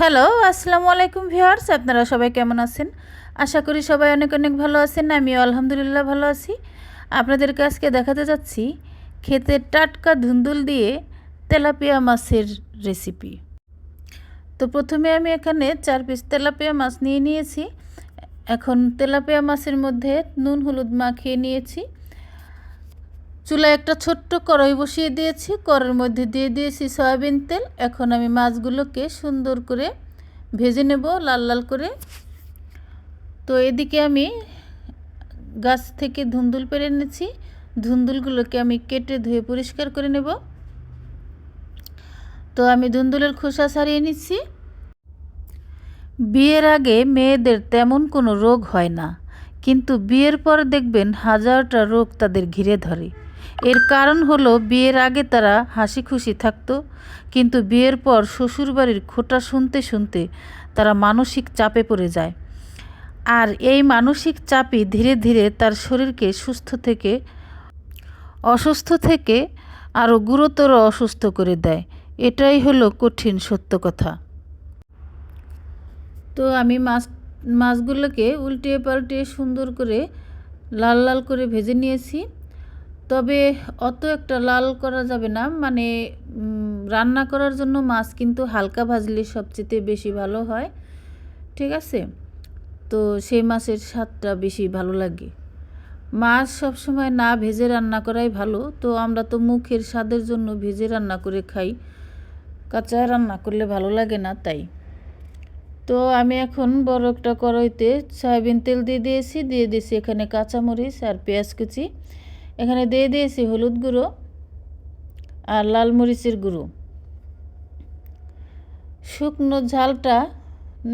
Hello আসসালামু আলাইকুম viewers, আপনারা সবাই কেমন আছেন? আশা করি সবাই অনেক অনেক ভালো আছেন, আমিও আলহামদুলিল্লাহ ভালো আছি। আপনাদেরকে আজকে দেখাতে যাচ্ছি খেতে টাটকা ধুন্দুল দিয়ে তেলাপিয়া মাছের রেসিপি তো প্রথমে আমি এখানে চার পিস তেলাপিয়া মাছ নিয়ে নিয়েছি। এখন তেলাপিয়া মাছের মধ্যে নুন, হলুদ মাখিয়ে নিয়েছি। চুলায় একটা ছোট্ট কড়াই বসিয়ে দিয়েছি। কড়াইয়ের মধ্যে দিয়ে দিয়েছি সয়াবিন তেল। এখন আমি মাছগুলোকে সুন্দর করে ভেজে নেব লাল লাল করে। তো এদিকে আমি গাছ থেকে ধুন্দুল পেরে এনেছি। ধুন্দুলগুলোকে আমি কেটে ধুয়ে পরিষ্কার করে নেব। তো আমি ধুন্দুলের খোসা ছাড়িয়ে নিচ্ছি। বিয়ের আগে মেয়েদের তেমন কোনো রোগ হয় না। কিন্তু বিয়ের পর দেখবেন হাজারটা রোগ তাদের ঘিরে ধরে। এর কারণ হলো বিয়ের আগে তারা হাসি খুশি থাকতো, কিন্তু বিয়ের পর শ্বশুরবাড়ির খোটা শুনতে শুনতে তারা মানসিক চাপে পড়ে যায়। আর এই মানসিক চাপই ধীরে ধীরে তার শরীরকে সুস্থ থেকে, অসুস্থ থেকে আরও গুরুতর অসুস্থ করে দেয়। এটাই হলো কঠিন সত্য কথা। তো আমি মাছ, মাছগুলোকে উল্টিয়ে পাল্টিয়ে সুন্দর করে লাল লাল করে ভেজে নিয়েছি। তবে অত একটা লাল করা যাবে না। মানে রান্না করার জন্য মাছ কিন্তু হালকা ভাজলে সবচেয়ে বেশি ভালো হয়। ঠিক আছে? তো সেই মাছের স্বাদটা বেশি ভালো লাগে। মাছ সবসময় না ভেজে রান্না করাই ভালো। তো আমরা তো মুখের স্বাদের জন্য ভেজে রান্না করে খাই। কাঁচা রান্না করলে ভালো লাগে না তাই। তো আমি এখন বড় একটা কড়াইতে সয়াবিন তেল দিয়ে দিয়েছি। দিয়ে দিয়েছি এখানে কাঁচামরিচ আর পেঁয়াজ কুচি। এখানে দিয়ে দিয়েছি হলুদ গুঁড়ো আর লাল মরিচের গুঁড়ো। শুকনো ঝালটা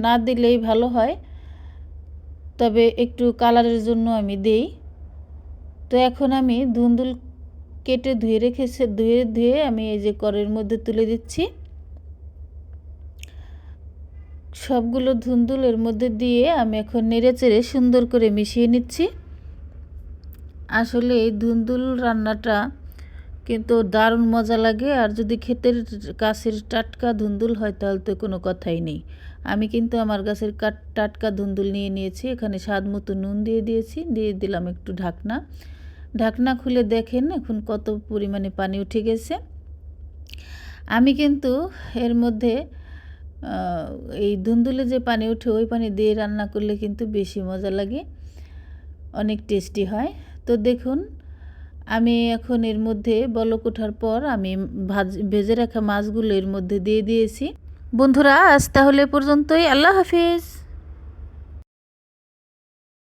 না দিলেই ভালো হয়, তবে একটু কালারের জন্য আমি দেই। তো এখন আমি ধুন্দুল কেটে ধুয়ে রেখেছে, ধুয়ে ধুয়ে আমি এই যে করের মধ্যে তুলে দিচ্ছি। সবগুলো ধুন্দুল এর মধ্যে দিয়ে আমি এখন নেড়ে চেড়ে সুন্দর করে মিশিয়ে নিচ্ছি। আসলে এই ধুন্দুল রান্নাটা কিন্তু দারুণ মজা লাগে। আর যদি ক্ষেতের গাছের টাটকা ধুন্দুল হয়, তাহলে তো কোনো কথাই নেই। আমি কিন্তু আমার গাছের কাট, টাটকা ধুন্দুল নিয়ে নিয়েছি। এখানে স্বাদ মতো নুন দিয়ে দিয়েছি। দিয়ে দিলাম একটু ঢাকনা। ঢাকনা খুলে দেখেন এখন কত পরিমাণে পানি উঠে গেছে। আমি কিন্তু এর মধ্যে এই ধুন্দুলে যে পানি উঠে ওই পানি দিয়ে রান্না করলে কিন্তু বেশি মজা লাগে। অনেক টেস্টি হয়। তো দেখুন, আমি এখন এর মধ্যে বলক ওঠার পর আমি ভাজ, ভেজে রাখা মাছগুলো এর মধ্যে দিয়ে দিয়েছি। বন্ধুরা, আজ তাহলে পর্যন্তই। আল্লাহ হাফিজ।